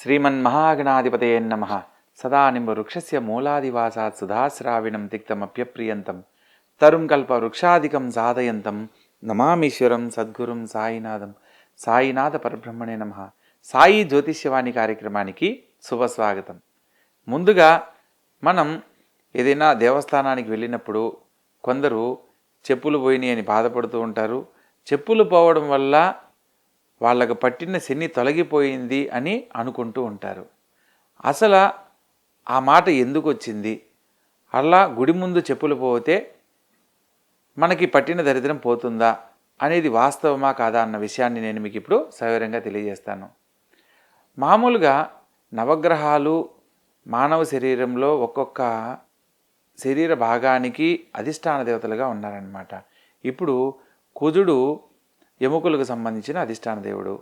శ్రీమన్మహాగణాధిపతయే నమ సదా నింబవృక్షస్య మూలాదివాసాత్ సుధాశ్రావిణం తిక్తమప్యప్రియంతం తరుం కల్ప వృక్షాదికం సాధయంతం నమామీశ్వరం సద్గురుం సాయినాథం సాయినాథ పరబ్రహ్మణే నమ సాయి జ్యోతిష్యవాణి కార్యక్రమానికి శుభస్వాగతం. ముందుగా మనం ఏదైనా దేవస్థానానికి వెళ్ళినప్పుడు కొందరు చెప్పులు పోయినాయి అని బాధపడుతూ ఉంటారు. చెప్పులు పోవడం వల్ల వాళ్ళకు పట్టిన శని తొలగిపోయింది అని అనుకుంటూ ఉంటారు. అసలు ఆ మాట ఎందుకు వచ్చింది? అలా గుడి ముందు చెప్పులు పోతే మనకి పట్టిన దరిద్రం పోతుందా అనేది వాస్తవమా కాదా అన్న విషయాన్ని నేను మీకు ఇప్పుడు సవివరంగా తెలియజేస్తాను. మామూలుగా నవగ్రహాలు మానవ శరీరంలో ఒక్కొక్క శరీర భాగానికి అధిష్టాన దేవతలుగా ఉన్నారనమాట ఇప్పుడు కుజుడు ఎముకలకు సంబంధించిన అధిష్టాన దేవుడు.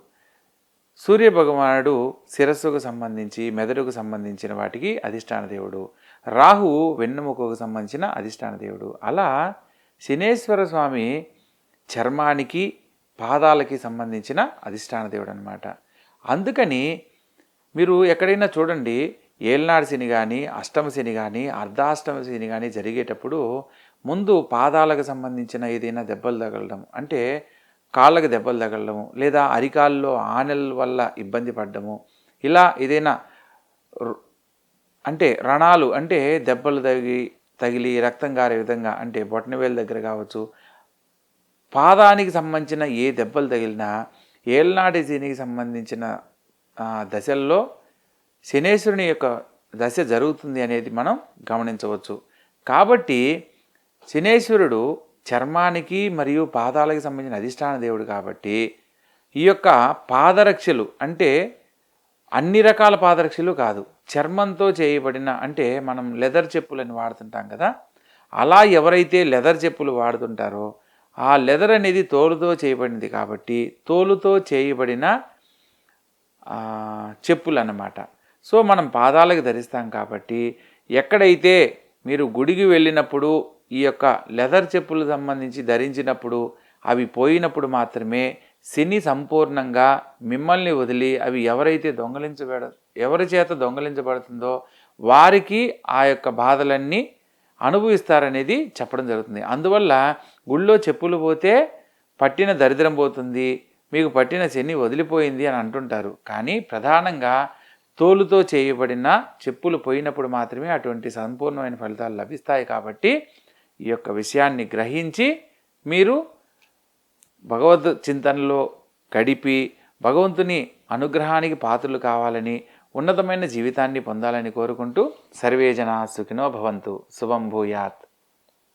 సూర్య భగవానుడు శిరస్సుకు సంబంధించి మెదడుకు సంబంధించిన వాటికి అధిష్టాన దేవుడు. రాహువు వెన్నెముకకు సంబంధించిన అధిష్టాన దేవుడు. అలా శనేశ్వర స్వామి చర్మానికి పాదాలకి సంబంధించిన అధిష్టాన దేవుడు అనమాట అందుకని మీరు ఎక్కడైనా చూడండి ఏల్నాడు శని కానీ అష్టమ శని కానీ అర్ధాష్టమ శని కానీ జరిగేటప్పుడు ముందు పాదాలకు సంబంధించిన ఏదైనా దెబ్బలు తగలడం. అంటే కాళ్ళకు దెబ్బలు తగలడము లేదా అరికాల్లో ఆనెల వల్ల ఇబ్బంది పడ్డము. ఇలా ఏదైనా అంటే రణాలు అంటే దెబ్బలు తగిలి తగిలి రక్తం గారే విధంగా అంటే బొటనవేలు దగ్గర కావచ్చు. పాదానికి సంబంధించిన ఏ దెబ్బలు తగిలినా ఏళ్ళనాటి శనికి సంబంధించిన దశల్లో శనేశ్వరుని యొక్క దశ జరుగుతుంది అనేది మనం గమనించవచ్చు. కాబట్టి శనేశ్వరుడు చర్మానికి మరియు పాదాలకు సంబంధించిన అధిష్టాన దేవుడు కాబట్టి ఈ యొక్క పాదరక్షలు అంటే అన్ని రకాల పాదరక్షలు కాదు. చర్మంతో చేయబడిన అంటే మనం లెదర్ చెప్పులని వాడుతుంటాం కదా. అలా ఎవరైతే లెదర్ చెప్పులు వాడుతుంటారో ఆ లెదర్ అనేది తోలుతో చేయబడింది కాబట్టి తోలుతో చేయబడిన చెప్పులు అన్నమాట సో మనం పాదాలకు ధరిస్తాం కాబట్టి ఎక్కడైతే మీరు గుడికి వెళ్ళినప్పుడు ఈ యొక్క లెదర్ చెప్పులు సంబంధించి ధరించినప్పుడు అవి పోయినప్పుడు మాత్రమే శని సంపూర్ణంగా మిమ్మల్ని వదిలి అవి ఎవరైతే దొంగలించబడ ఎవరి చేత దొంగలించబడుతుందో వారికి ఆ యొక్క బాధలన్నీ అనుభవిస్తారనేది చెప్పడం జరుగుతుంది. అందువల్ల గుళ్ళో చెప్పులు పోతే పట్టిన దరిద్రం పోతుంది మీకు పట్టిన శని వదిలిపోయింది అని అంటుంటారు. కానీ ప్రధానంగా తోలుతో చేయబడిన చెప్పులు పోయినప్పుడు మాత్రమే అటువంటి సంపూర్ణమైన ఫలితాలు లభిస్తాయి కాబట్టి ఈ యొక్క విషయాన్ని గ్రహించి మీరు భగవద్ చింతనలో గడిపి భగవంతుని అనుగ్రహానికి పాత్రలు కావాలని ఉన్నతమైన జీవితాన్ని పొందాలని కోరుకుంటూ సర్వేజన సుఖినో భవంతు. శుభం భూయాత్.